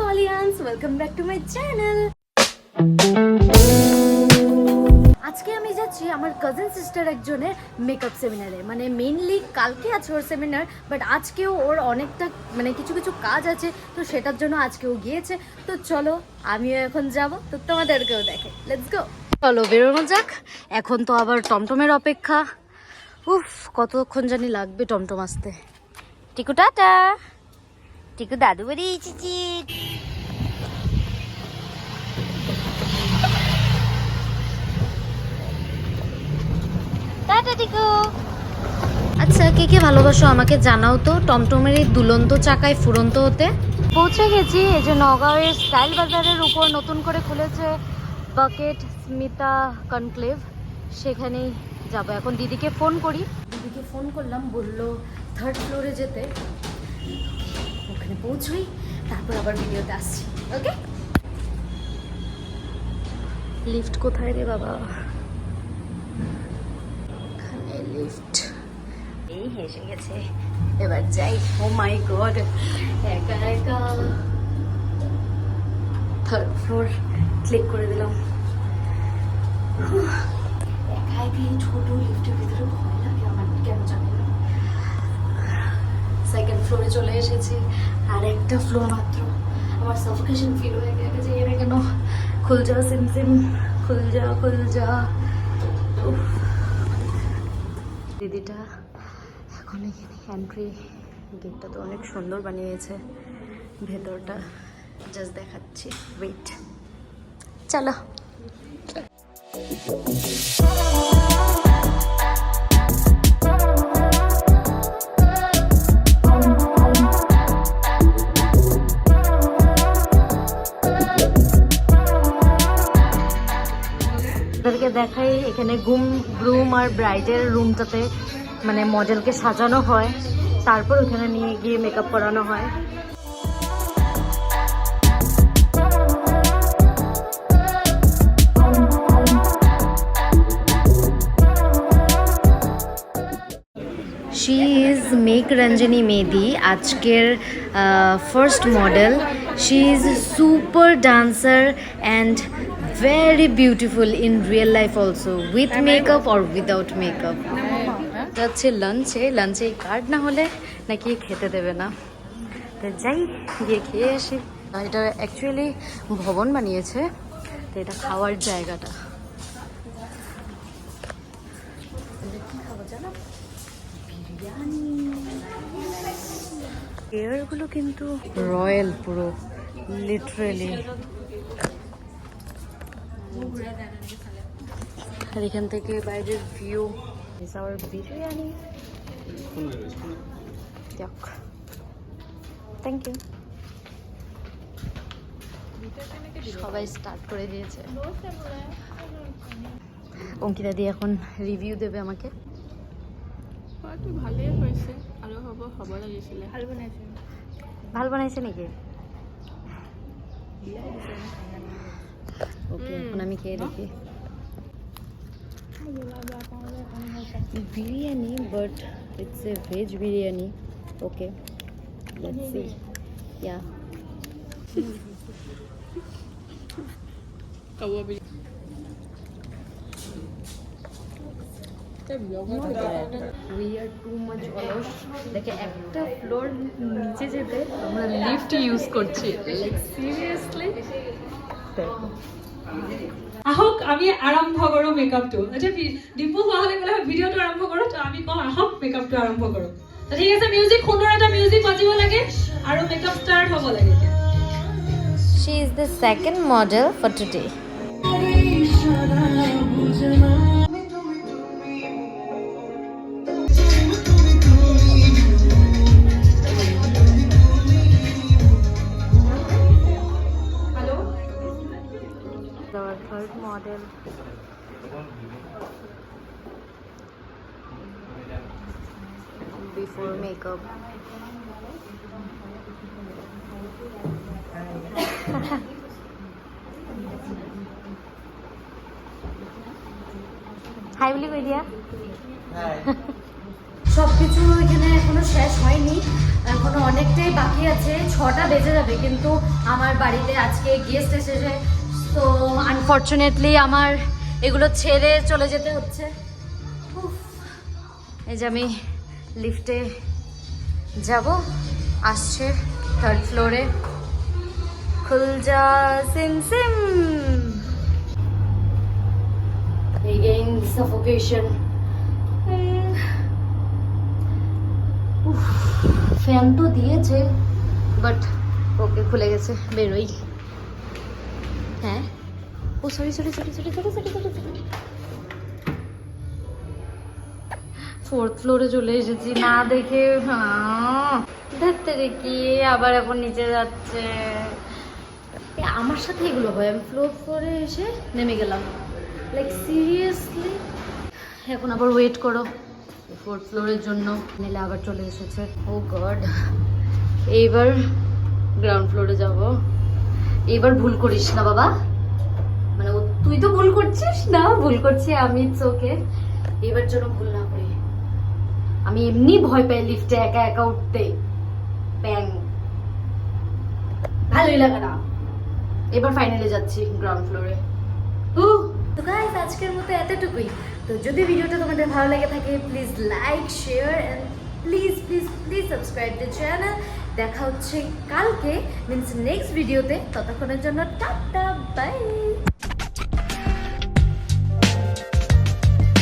পলিয়ান্স welcome back to my channel আজকে আমি যাচ্ছি আমার কাজিন সিস্টার একজনের মেকআপ সেমিনারে মানে মেইনলি কালকে আছে ওর সেমিনার বাট আজকেও ওর অনেকটা মানে কিছু কিছু কাজ আছে, তো সেটার জন্য আজকেও গিয়েছে। তো চলো, আমিও এখন যাব। তো তোমাদেরকেও দেখে। লেটস গো চলো, বেরোনো যাক। এখন তো আবার টমটমের অপেক্ষা। উফ, কতক্ষণ জানি লাগবে টমটম আসতে। টিকু টাটা। টিকু দাদু বাড়ি চিচি। টাটা টিকু। আচ্ছা কে কে ভালোবাসো আমাকে জানাও তো। টমটমের এই দুলন্ত চাকায় ফুরন্ত হতে। পৌঁছে গেছি এই যে নগাঁওয়ের স্টাইল বাজারের উপর নতুন করে খুলেছে বাকেট স্মিতা কনক্লেভ। সেখানেই যাব। এখন দিদিকে ফোন করি। দিদিকে ফোন করলাম বলল থার্ড ফ্লোরে যেতে। ওখানে পৌঁছই তারপর আবার ভিডিওতে আসছি ওকে লিফট কোথায় রে বাবা? লিফট এই হেসে গেছে এবার যাই। ও মাই গড একা একা। থার্ড ফ্লোর ক্লিক করে দিলাম। একা একা এই ছোট লিফটের ভিতরে ভয় লাগে আমার, কেন জানি না। সেকেন্ড ফ্লোরে চলে এসেছি। আর একটা ফ্লোর মাত্র। আমার সাফোকেশন ফিল হয়ে গেছে এরা কেন খুল যা সিম সিম, খুল যা খুল যা উফ। দিদিটা এখন এখানে এন্ট্রি গেটটা তো অনেক সুন্দর বানিয়েছে। ভেতরটা জাস্ট দেখাচ্ছি। ওয়েট চলো। ওদেরকে দেখাই, এখানে গুম গ্রুম আর ব্রাইডের রুমটাতে মানে মডেলকে সাজানো হয়। তারপর ওখানে নিয়ে গিয়ে মেকআপ করানো হয়। শি ইজ মেক রঞ্জনী মেদি আজকের first model she is super dancer and very beautiful in real life also with makeup or without makeup যাচ্ছে লাঞ্চে লাঞ্চে কার্ড না হলে নাকি খেতে দেবে না। তো যাই গিয়ে খেয়ে আসি। এটা অ্যাকচুয়ালি ভবন বানিয়েছে তো এটা খাওয়ার জায়গাটা। এয়ারগুলো কিন্তু রয়্যাল পুরো লিটারেলি আর এখান থেকে বাইরের ভিউ ইজ আওয়ার বিরিয়ানি যাক। থ্যাংক ইউ সবাই স্টার্ট করে দিয়েছে। অঙ্কিতা দি এখন রিভিউ দেবে আমাকে। ভালেই হৈছে আৰু হ'ব হ'ব লাগিছিলে ভালো বনাইছে ভালো বনাইছে নেকি ওকে এখন আমি খেয়ে দেখি biryani but it's a veg biryani okay let's see yeah ক'ব বুলি উই আর টু মাচ অলস দেখে একটা ফ্লোর নিচে যেতে আমরা লিফট ইউজ করছি। লাইক সিরিয়াসলি আহক, আমি আৰম্ভ কৰোঁ মেকআপটো আচ্ছা ডিম্পু হোৱাহ'লে ক'লে, ভিডিঅ'টো আৰম্ভ কৰোঁ তো আমি কওঁ, আহক মেকআপটো আৰম্ভ কৰোঁ। ঠিক আছে মিউজিক সুন্দৰ এটা মিউজিক বাজিব লাগে আৰু মেকআপ ষ্টাৰ্ট হ'ব লাগে She is the second model for today. Our third model. Before makeup. Hi বলি কই দিয়া সব কিছু এখানে এখনও শেষ হয়নি। এখনও অনেকটাই বাকি আছে। ছটা বেজে যাবে কিন্তু আমার বাড়িতে আজকে গেস্ট এসেছে। তো আনফর্চুনেটলি আমার এগুলো ছেড়ে চলে যেতে হচ্ছে। এই যে আমি লিফটে যাব, আসছে থার্ড ফ্লোরে খুলজা সিম সিম। ফ্যান তো দিয়েছে বাট ওকে খুলে গেছে, বেরোই। হ্যাঁ। ও sorry sorry sorry sorry sorry sorry sorry sorry fourth ফ্লোরে চলে এসেছি না দেখে ধরতে কি আবার এখন নিচে যাচ্ছে। আমার সাথে এগুলো হয়। আমি ফ্লোর ফ্লোরে এসে নেমে গেলাম। লাইক সিরিয়াসলি এখন আবার ওয়েট করো। ফোর্থ ফ্লোরের জন্য। নিলে আবার চলে এসেছে। ও গড এইবার গ্রাউন্ড ফ্লোরে যাব। এইবার ভুল করিস না বাবা। মানে তুই তো ভুল করছিস না, ভুল করছি আমি চোখে এবার যেন ভুল না করি। আমি এমনি ভয় পাই লিফটে একা একা উঠতে। ব্যাং ভালোই লাগে না। এবার ফাইনালে যাচ্ছি গ্রাউন্ড ফ্লোরে তো গাইস আজকের মতো এতটুকুই। তো যদি ভিডিওটা তোমাদের ভালো লেগে থাকে please like share and please please please subscribe the channel দেখা হচ্ছে কালকে। মিনস নেক্সট ভিডিওতে ততক্ষণের জন্য টাটা বাই